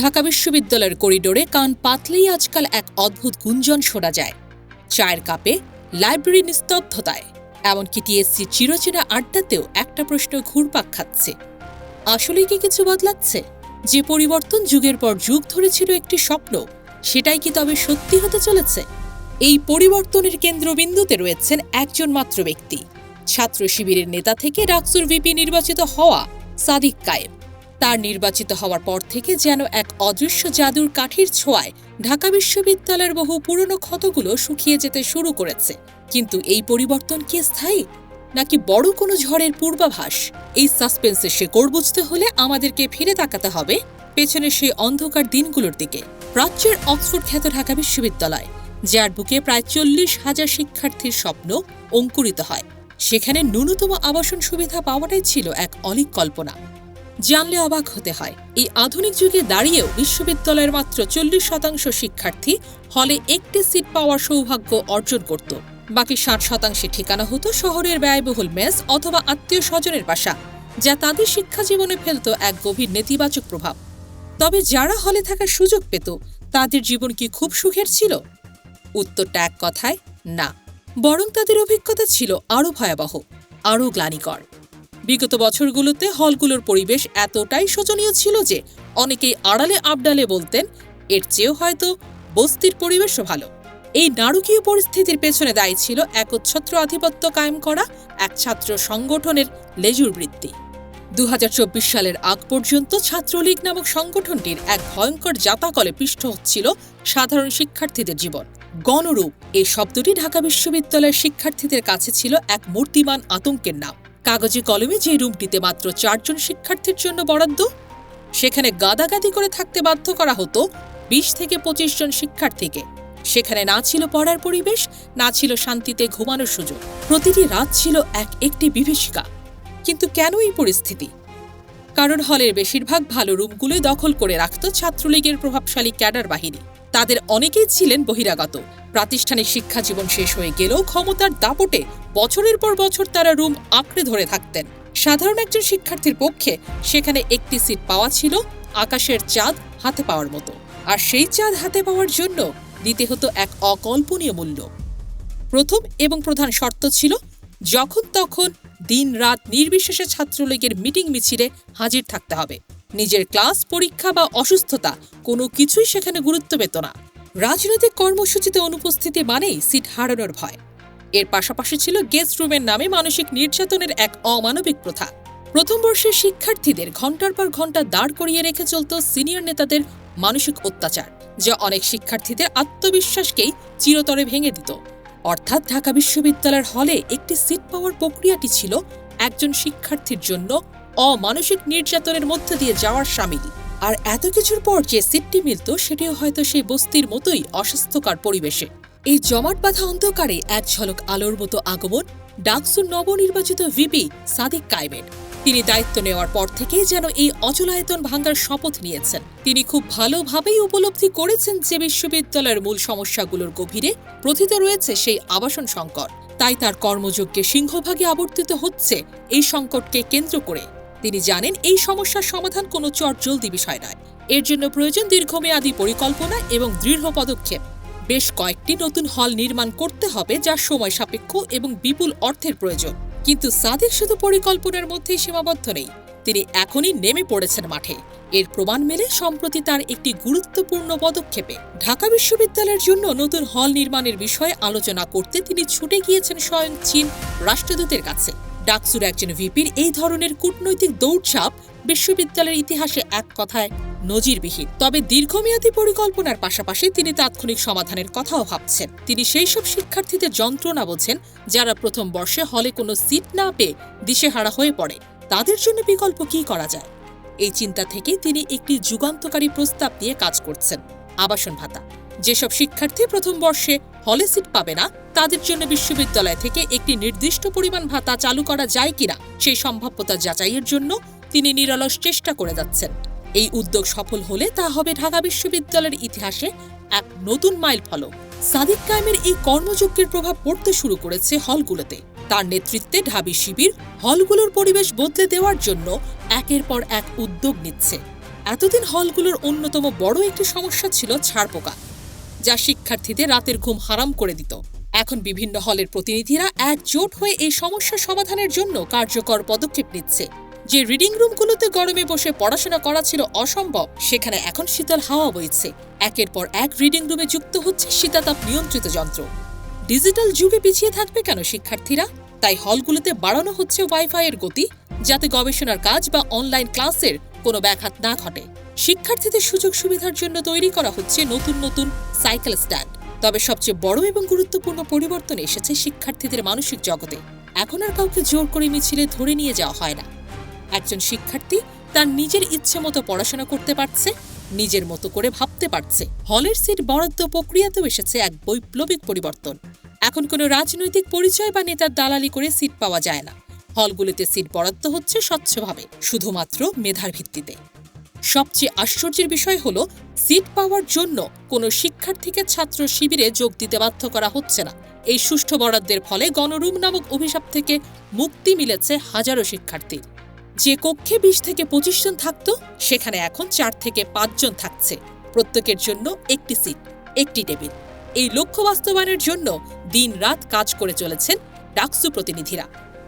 ঢাকা বিশ্ববিদ্যালয়ের করিডোরে কান পাতলেই আজকাল এক অদ্ভুত গুঞ্জন শোনা যায়। চায়ের কাপে লাইব্রেরি নিস্তব্ধতায়, এমনকি টিএসসি চিরচেনা আড্ডাতেও একটা প্রশ্ন ঘুরপাক খাচ্ছে। আসলেই কি কিছু বদলাচ্ছে? যে পরিবর্তন যুগের পর যুগ ধরে ছিল একটি স্বপ্ন, সেটাই কি তবে সত্যি হতে চলেছে? এই পরিবর্তনের কেন্দ্রবিন্দুতে রয়েছেন একজন মাত্র ব্যক্তি। ছাত্র শিবিরের নেতা থেকে ডাকসুর ভিপি নির্বাচিত হওয়া সাদিক কায়েম। তার নির্বাচিত হওয়ার পর থেকে যেন এক অদৃশ্য জাদুর কাঠির ছোঁয়ায় ঢাকা বিশ্ববিদ্যালয়ের বহু পুরনো ক্ষতগুলো শুকিয়ে যেতে শুরু করেছে। কিন্তু এই পরিবর্তন কি স্থায়ী? নাকি বড় কোনো ঝড়ের পূর্বাভাস? এই সাসপেন্সের শেকড় বুঝতে হলে আমাদেরকে ফিরে তাকাতে হবে পেছনের সেই অন্ধকার দিনগুলোর দিকে। প্রাচ্যের অক্সফোর্ড খ্যাত ঢাকা বিশ্ববিদ্যালয়, যার বুকে প্রায় চল্লিশ হাজার শিক্ষার্থীর স্বপ্ন অঙ্কুরিত হয়। সেখানে ন্যূনতম আবাসন সুবিধা পাওয়াটাই ছিল এক অলিক কল্পনা। জানলে অবাক হতে হয়। এই আধুনিক যুগে দাঁড়িয়েও বিশ্ববিদ্যালয়ের মাত্র চল্লিশ শতাংশ শিক্ষার্থী হলে একটি সিট পাওয়ার সৌভাগ্য অর্জন করত। বাকি ষাট শতাংশে ঠিকানা হতো শহরের ব্যয়বহুল মেস অথবা আত্মীয় স্বজনের বাসা, যা তাদের শিক্ষা জীবনে ফেলত এক গভীর নেতিবাচক প্রভাব। তবে যারা হলে থাকার সুযোগ পেত, তাদের জীবন কি খুব সুখের ছিল? উত্তরটা এক কথায়, না। বরং তাদের অভিজ্ঞতা ছিল আরও ভয়াবহ, আরও গ্লানিকর। বিগত বছরগুলোতে হলগুলোর পরিবেশ এতটাই শোচনীয় ছিল যে অনেকেই আড়ালে আবডালে বলতেন, এর চেয়েও হয়তো বস্তির পরিবেশও ভালো। এই নারকীয় পরিস্থিতির পেছনে দায়ী ছিল একচ্ছত্র আধিপত্য কায়েম করা এক ছাত্র সংগঠনের লেজুর বৃত্তি। দু হাজার চব্বিশ সালের আগ পর্যন্ত ছাত্রলীগ নামক সংগঠনটির এক ভয়ঙ্কর জাতাকলে পৃষ্ঠ হচ্ছিল সাধারণ শিক্ষার্থীদের জীবন। গণরূপ, এই শব্দটি ঢাকা বিশ্ববিদ্যালয়ের শিক্ষার্থীদের কাছে ছিল এক মূর্তিমান আতঙ্কের নাম। কাগজে কলমে যে রুমটিতে মাত্র চারজন শিক্ষার্থীর জন্য বরাদ্দ, সেখানে গাদাগাদি করে থাকতে বাধ্য করা হতো বিশ থেকে পঁচিশ জন শিক্ষার্থীকে। সেখানে না ছিল পড়ার পরিবেশ, না ছিল শান্তিতে ঘুমানোর সুযোগ। প্রতিটি রাত ছিল এক একটি বিভীষিকা। কিন্তু কেন এই পরিস্থিতি? কারণ হলের বেশিরভাগ ভালো রুমগুলোই দখল করে রাখত ছাত্রলীগের প্রভাবশালী ক্যাডার বাহিনী। তাদের অনেকেই ছিলেন বহিরাগত। প্রাতিষ্ঠানিক শিক্ষা জীবন শেষ হয়ে গেলেও ক্ষমতার দাপটে বছরের পর বছর তারা রুম আঁকড়ে ধরে থাকতেন। সাধারণ একজন শিক্ষার্থীর পক্ষে সেখানে একটি সিট পাওয়া ছিল আকাশের চাঁদ হাতে পাওয়ার মতো। আর সেই চাঁদ হাতে পাওয়ার জন্য দিতে হতো এক অকল্পনীয় মূল্য। প্রথম এবং প্রধান শর্ত ছিল, যখন তখন দিন রাত নির্বিশেষে ছাত্রলীগের মিটিং মিছিলে হাজির থাকতে হবে। নিজের ক্লাস, পরীক্ষা বা অসুস্থতা, কোনো কিছুই সেখানে গুরুত্ব পেত না। রাজনৈতিক কর্মসূচিতে অনুপস্থিতি মানেই সিট হারানোর ভয়। এর পাশাপাশি ছিল গেস্ট রুমের নামে মানসিক নির্যাতনের এক অমানবিক প্রথা। প্রথম বর্ষের শিক্ষার্থীদের ঘণ্টার পর ঘণ্টা দাঁড় করিয়ে রেখে চলত সিনিয়র নেতাদের মানসিক অত্যাচার, যা অনেক শিক্ষার্থীদের আত্মবিশ্বাসকেই চিরতরে ভেঙে দিত। অর্থাৎ ঢাকা বিশ্ববিদ্যালয়ের হলে একটি সিট পাওয়ার প্রক্রিয়াটি ছিল একজন শিক্ষার্থীর জন্য অমানসিক নির্যাতনের মধ্য দিয়ে যাওয়ার সামিল। আর এত কিছুর পর যে সিটটি মিলত, সেটিও হয়তো সেই বস্তির মতোই অস্বাস্থ্যকর পরিবেশে। এই জমাট বাঁধা অন্ধকারে এক ঝলক আলোর মতো আগমন ডাকসুর নবনির্বাচিত ভিপি সাদিক কায়েমের। তিনি দায়িত্ব নেওয়ার পর থেকেই যেন এই অচলায়তন ভাঙ্গার শপথ নিয়েছেন। তিনি খুব ভালোভাবেই উপলব্ধি করেছেন যে বিশ্ববিদ্যালয়ের মূল সমস্যাগুলোর গভীরে প্রথিত রয়েছে সেই আবাসন সংকট। তাই তার কর্মযজ্ঞে সিংহভাগে আবর্তিত হচ্ছে এই সংকটকে কেন্দ্র করে। তিনি জানেন এই সমস্যার সমাধান কোনো চটজলদি বিষয় নয়। এর জন্য প্রয়োজন দীর্ঘমেয়াদী পরিকল্পনা এবং দৃঢ় পদক্ষেপ। বেশ কয়েকটি নতুন হল নির্মাণ করতে হবে যা সময় সাপেক্ষ এবং বিপুল অর্থের প্রয়োজন। কিন্তু সাদিক শুধু পরিকল্পনার মধ্যেই সীমাবদ্ধ নেই। তিনি এখনই নেমে পড়েছেন মাঠে। এর প্রমাণ মেলে সম্প্রতি তার একটি গুরুত্বপূর্ণ পদক্ষেপে। ঢাকা বিশ্ববিদ্যালয়ের জন্য নতুন হল নির্মাণের বিষয়ে আলোচনা করতে তিনি ছুটে গিয়েছেন স্বয়ং চীন রাষ্ট্রদূতের কাছে। ডাকসুর একজন ভিপির এই ধরনের কূটনৈতিক দৌড়ঝাঁপ বিশ্ববিদ্যালয়ের ইতিহাসে এক কথায় নজিরবিহীন। তবে দীর্ঘমেয়াদী পরিকল্পনার পাশাপাশি তিনি তাৎক্ষণিক সমাধানের কথাও ভাবছেন। তিনি সেই সব শিক্ষার্থীদের যন্ত্রণা বোঝেন যারা প্রথম বর্ষে হলে কোনো সিট না পেয়ে দিশেহারা হয়ে পড়ে। তাদের জন্য বিকল্প কি করা যায়? এই চিন্তা থেকেই তিনি একটি যুগান্তকারী প্রস্তাব নিয়ে কাজ করছেন। আবাসন ভাতা। যেসব শিক্ষার্থী প্রথম বর্ষে হলে সিট পাবে না। তাদের জন্য বিশ্ববিদ্যালয় থেকে একটি নির্দিষ্ট পরিমাণ ভাতা চালু করা যায় কিনা সেই সম্ভাব্যতা যাচাইয়ের জন্য তিনি নিরলস চেষ্টা করে যাচ্ছেন। এই উদ্যোগ সফল হলে তা হবে ঢাকা বিশ্ববিদ্যালয়ের ইতিহাসে এক নতুন মাইল ফলক। সাদিক কায়েমের এই কর্মযজ্ঞের প্রভাব পড়তে শুরু করেছে হলগুলোতে। তার নেতৃত্বে ঢাবি শিবির হলগুলোর পরিবেশ বদলে দেওয়ার জন্য একের পর এক উদ্যোগ নিচ্ছে। এতদিন হলগুলোর অন্যতম বড় একটি সমস্যা ছিল ছাড়পোকা। যা শিক্ষার্থীদের রাতের ঘুম হারাম করে দিত। এখন বিভিন্ন হলের প্রতিনিধিরা একজোট হয়ে এই সমস্যা সমাধানের জন্য কার্যকর পদক্ষেপ নিচ্ছে। যে রিডিং রুমগুলোতে গরমে বসে পড়াশোনা করা ছিল অসম্ভব, সেখানে এখন শীতল হাওয়া বইছে। একের পর এক রিডিং রুমে যুক্ত হচ্ছে শীতাতাপ নিয়ন্ত্রিত যন্ত্র। ডিজিটাল যুগে পিছিয়ে থাকবে কেন শিক্ষার্থীরা? তাই হলগুলোতে বাড়ানো হচ্ছে ওয়াইফাই এর গতি, যাতে গবেষণার কাজ বা অনলাইন ক্লাসের কোনো ব্যাঘাত না ঘটে। শিক্ষার্থীদের সুযোগ সুবিধার জন্য তৈরি করা হচ্ছে নতুন নতুন সাইকেল স্ট্যান্ড। তবে সবচেয়ে বড় এবং গুরুত্বপূর্ণ পরিবর্তন এসেছে শিক্ষার্থীদের মানসিক জগতে। এখন আর কাউকে জোর করে মিছিলে ধরে নিয়ে যাওয়া হয় না। একজন শিক্ষার্থী তার নিজের ইচ্ছে মতো পড়াশোনা করতে পারছে, নিজের মতো করে ভাবতে পারছে। হলের সিট বরাদ্দ প্রক্রিয়াতেও এসেছে এক বৈপ্লবিক পরিবর্তন। এখন কোনো রাজনৈতিক পরিচয় বা নেতার দালালি করে সিট পাওয়া যায় না। হলগুলিতে সিট বরাদ্দ হচ্ছে স্বচ্ছভাবে, শুধুমাত্র মেধার ভিত্তিতে। সবচেয়ে আশ্চর্যের বিষয় হলো সিট পাওয়ার জন্য কোনো শিক্ষার্থীকে ছাত্র শিবিরে যোগ দিতে বাধ্য করা হচ্ছে না। এই সুষ্ঠু বরাদ্দের ফলে গণরুম নামক অভিশাপ থেকে মুক্তি মিলেছে হাজারো শিক্ষার্থীর যে কক্ষে বিশ থেকে পঁচিশ জন থাকতো, সেখানে এখন চার থেকে পাঁচজন থাকছে। প্রত্যেকের জন্য একটি সিট একটি টেবিল এই লক্ষ্য বাস্তবায়নের জন্য দিন রাত কাজ করে চলেছেন ডাকসু প্রতিনিধিরা।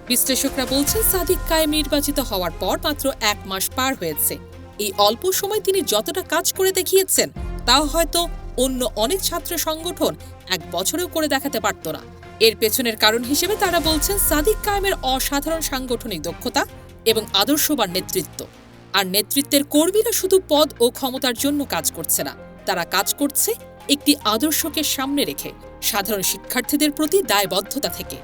বিশ্লেষকরা বলছেন, সাদিক কায়েম নির্বাচিত হওয়ার পর মাত্র এক মাস পার হয়েছে। এই অল্প সময় তিনি যতটা কাজ করে দেখিয়েছেন, তাও হয়তো অন্য অনেক ছাত্র সংগঠন এক বছরেও করে দেখাতে পারত না। এর পেছনের কারণ হিসেবে তারা বলছেন, সাদিক কায়েমের অসাধারণ সাংগঠনিক দক্ষতা এবং আদর্শবান নেতৃত্ব। আর নেতৃত্বের কর্মীরা শুধু পদ ও ক্ষমতার জন্য কাজ করছে না, তারা কাজ করছে একটি আদর্শকে সামনে রেখে, সাধারণ শিক্ষার্থীদের প্রতি দায়বদ্ধতা থেকে।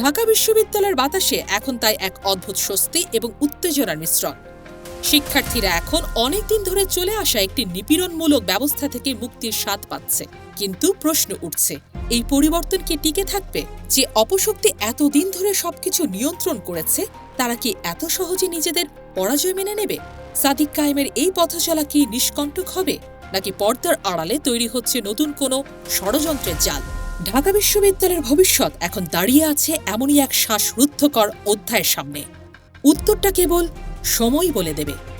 ঢাকা বিশ্ববিদ্যালয়ের বাতাসে এখন তাই এক অদ্ভুত স্বস্তি এবং উত্তেজনার মিশ্রণ। শিক্ষার্থীরা এখন অনেক দিন ধরে চলে আসা একটি নিপীড়নমূলক ব্যবস্থা থেকে মুক্তির স্বাদ পাচ্ছে। কিন্তু প্রশ্ন উঠছে, এই পরিবর্তন কি টিকে থাকবে? যে অপশক্তি এতদিন ধরে সবকিছু নিয়ন্ত্রণ করেছে, তারা কি এত সহজে নিজেদের পরাজয় মেনে নেবে? সাদিক কায়েমের এই পথচলা কি নিষ্কণ্টক হবে? নাকি পর্দার আড়ালে তৈরি হচ্ছে নতুন কোনো ষড়যন্ত্রের জাল? ঢাকা বিশ্ববিদ্যালয়ের ভবিষ্যৎ এখন দাঁড়িয়ে আছে এমনই এক শ্বাসরুদ্ধকর অধ্যায়ের সামনে। উত্তরটা কেবল সময় বলে দেবে।